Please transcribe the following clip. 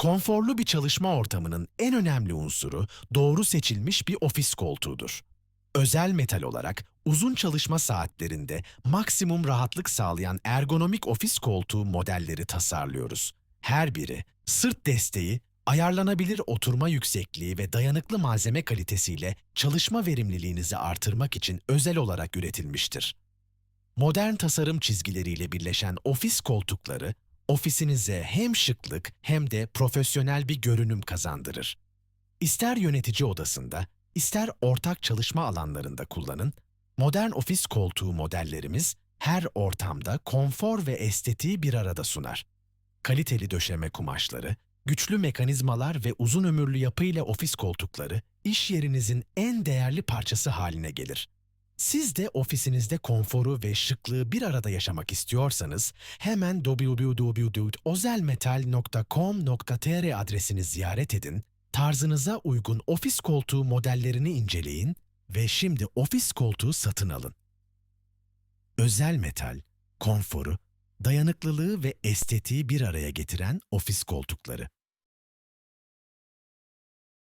Konforlu bir çalışma ortamının en önemli unsuru doğru seçilmiş bir ofis koltuğudur. Özel metal olarak uzun çalışma saatlerinde maksimum rahatlık sağlayan ergonomik ofis koltuğu modelleri tasarlıyoruz. Her biri sırt desteği, ayarlanabilir oturma yüksekliği ve dayanıklı malzeme kalitesiyle çalışma verimliliğinizi artırmak için özel olarak üretilmiştir. Modern tasarım çizgileriyle birleşen ofis koltukları, ofisinize hem şıklık hem de profesyonel bir görünüm kazandırır. İster yönetici odasında, ister ortak çalışma alanlarında kullanın, modern ofis koltuğu modellerimiz her ortamda konfor ve estetiği bir arada sunar. Kaliteli döşeme kumaşları, güçlü mekanizmalar ve uzun ömürlü yapı ile ofis koltukları iş yerinizin en değerli parçası haline gelir. Siz de ofisinizde konforu ve şıklığı bir arada yaşamak istiyorsanız hemen www.ozelmetal.com.tr adresini ziyaret edin, tarzınıza uygun ofis koltuğu modellerini inceleyin ve şimdi ofis koltuğu satın alın. Özel metal, konforu, dayanıklılığı ve estetiği bir araya getiren ofis koltukları.